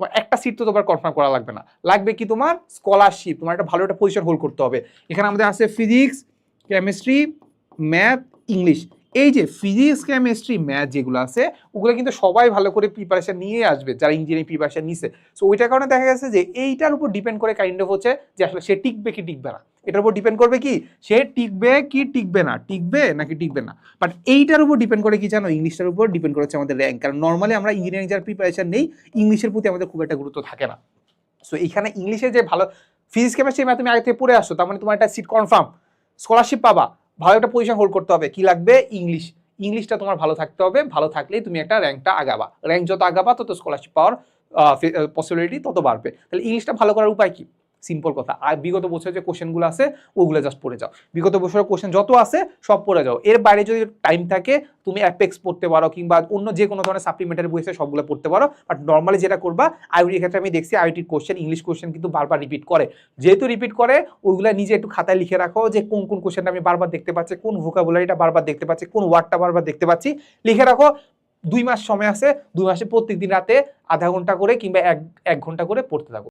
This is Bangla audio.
তোমার একটা সিট তো তোমার কনফার্ম করা লাগবে না। লাগবে কি তোমার স্কলারশিপ তোমার একটা ভালো একটা পজিশন হোল্ড করতে হবে। এখানে আমাদের আছে ফিজিক্স কেমিস্ট্রি ম্যাথ ইংলিশ এই যে ফিজিক্স কেমিস্ট্রি ম্যাথ যেগুলো আছে, ওগুলো কিন্তু সবাই ভালো করে প্রিপারেশান নিয়ে আসবে, যারা ইঞ্জিনিয়ারিং প্রিপারেশান নিছে। সো ওইটার কারণে দেখা গেছে যে এইটার উপর ডিপেন্ড করে কাইন্ড অফ হচ্ছে যে আসলে সে টিকবে কি টিকবে না। এটার উপর ডিপেন্ড করবে কি? সে টিকবে কি টিকবে না? টিকবে নাকি টিকবে না? বাট এইটার উপর ডিপেন্ড করে কি জানো? ইংলিশটার উপর ডিপেন্ড করেছে আমাদের র্যাঙ্ক কারণ নর্মালি আমরা ইঞ্জিনিয়ারিং যারা প্রিপারেশন নেই ইংলিশের প্রতি আমাদের খুব একটা গুরুত্ব থাকে না। সো এখানে ইংলিশে যে ভালো ফিজিক্স কেমিস্ট্রি ম্যাথ তুমি আগে থেকে পড়ে আসো তার মানে তোমার একটা সিট কনফার্ম স্কলারশিপ পাবা, ভালো একটা পজিশন হোল্ড করতে হবে। কি লাগবে? ইংলিশ ইংলিশটা তোমার ভালো থাকতে হবে, ভালো থাকলেই তুমি একটা র্যাঙ্কটা আগাবা। র্যাঙ্ক যত আগাবা, তত স্কলারশিপ পাওয়ার পসিবিলিটি তত বাড়বে। তাহলে ইংলিশটা ভালো করার উপায় কি? সিম্পল কথা। আর বিগত বছরের যে কোশ্চেনগুলো আছে, ওগুলো জাস্ট পড়ে যাও। বিগত বছরের কোশ্চেন যত আছে, সব পড়ে যাও। এর বাইরে যদি টাইম থাকে, তুমি অ্যাপেক্স পড়তে পারো কিংবা অন্য যে কোনো ধরনের সাপ্লিমেন্টারি বই আছে, সবগুলো পড়তে পারো। বাট নর্মালি যেটা করবা আইটির ক্ষেত্রে আমি দেখছি আইটির কোশ্চেন ইংলিশ কোশ্চেন কিন্তু বারবার রিপিট করে। যেহেতু রিপিট করে, ওইগুলো নিজে একটু খাতায় লিখে রাখো যে কোন কোন কোশ্চেনটা আমি বারবার দেখতে পাচ্ছি, কোন ভোকাবুলারিটা বারবার দেখতে পাচ্ছি, কোন ওয়ার্ডটা বারবার দেখতে পাচ্ছি। লিখে রাখো, দুই মাস সময় আছে, দুই মাসে প্রত্যেক দিন রাতে আধা ঘণ্টা করে কিংবা এক এক ঘণ্টা করে পড়তে থাকো।